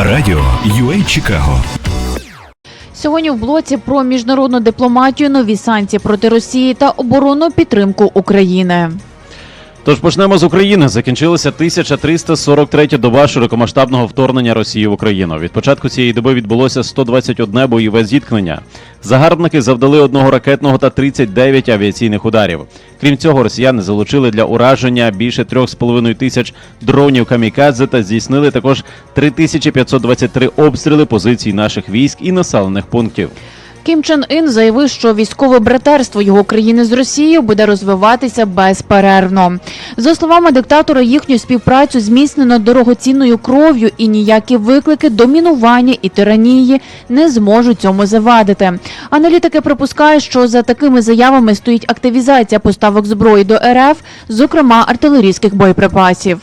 Радіо UA Чикаго. Сьогодні в блоці про міжнародну дипломатію, нові санкції проти Росії та оборонну підтримку України. Тож почнемо з України. Закінчилася 1343 доба широкомасштабного вторгнення Росії в Україну. Від початку цієї доби відбулося 121 бойове зіткнення. Загарбники завдали одного ракетного та 39 авіаційних ударів. Крім цього, росіяни залучили для ураження більше 3,5 тисяч дронів камікадзе та здійснили також 3523 обстріли позицій наших військ і населених пунктів. Кім Чен Ін заявив, що військове братерство його країни з Росією буде розвиватися безперервно. За словами диктатора, їхню співпрацю зміцнено дорогоцінною кров'ю, і ніякі виклики домінування і тиранії не зможуть цьому завадити. Аналітики припускають, що за такими заявами стоїть активізація поставок зброї до РФ, зокрема артилерійських боєприпасів.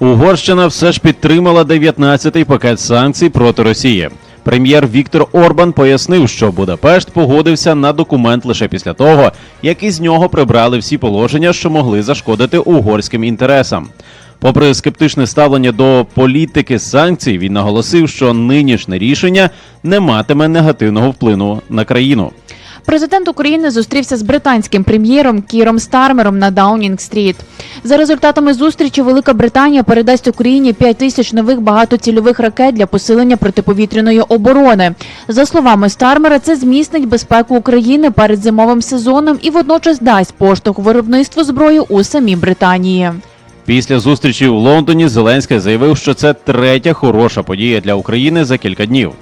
Угорщина все ж підтримала 19-й пакет санкцій проти Росії. Прем'єр Віктор Орбан пояснив, що Будапешт погодився на документ лише після того, як із нього прибрали всі положення, що могли зашкодити угорським інтересам. Попри скептичне ставлення до політики санкцій, він наголосив, що нинішнє рішення не матиме негативного вплину на країну. Президент України зустрівся з британським прем'єром Кіром Стармером на Даунінг-стріт. За результатами зустрічі Велика Британія передасть Україні 5 тисяч нових багатоцільових ракет для посилення протиповітряної оборони. За словами Стармера, це зміцнить безпеку України перед зимовим сезоном і водночас дасть поштовх виробництву зброї у самій Британії. Після зустрічі в Лондоні Зеленський заявив, що це третя хороша подія для України за кілька днів.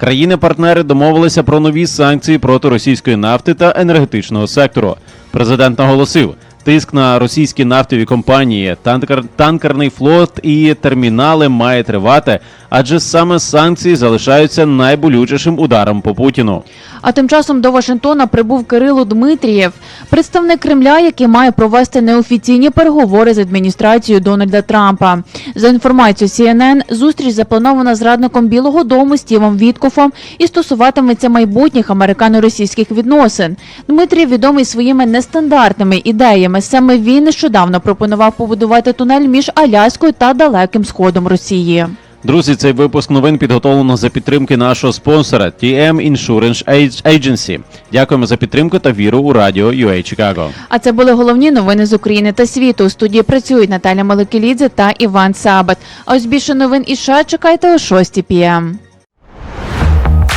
Країни-партнери домовилися про нові санкції проти російської нафти та енергетичного сектору. Президент наголосив, тиск на російські нафтові компанії, танкер, танкерний флот і термінали має тривати, адже саме санкції залишаються найболючішим ударом по Путіну. А тим часом до Вашингтона прибув Кирило Дмитрієв, представник Кремля, який має провести неофіційні переговори з адміністрацією Дональда Трампа. За інформацією CNN, зустріч запланована з радником Білого Дому Стівом Віткофом і стосуватиметься майбутніх американо-російських відносин. Дмитрієв відомий своїми нестандартними ідеями. Саме він нещодавно пропонував побудувати тунель між Аляскою та Далеким Сходом Росії. Друзі, цей випуск новин підготовлено за підтримки нашого спонсора TM Insurance Agency. Дякуємо за підтримку та віру у радіо UA Чикаго. А це були головні новини з України та світу. У студії працюють Наталя Маликелідзе та Іван Сабат. А ось більше новин і ще чекайте о 6 пм.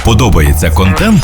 Подобається контент?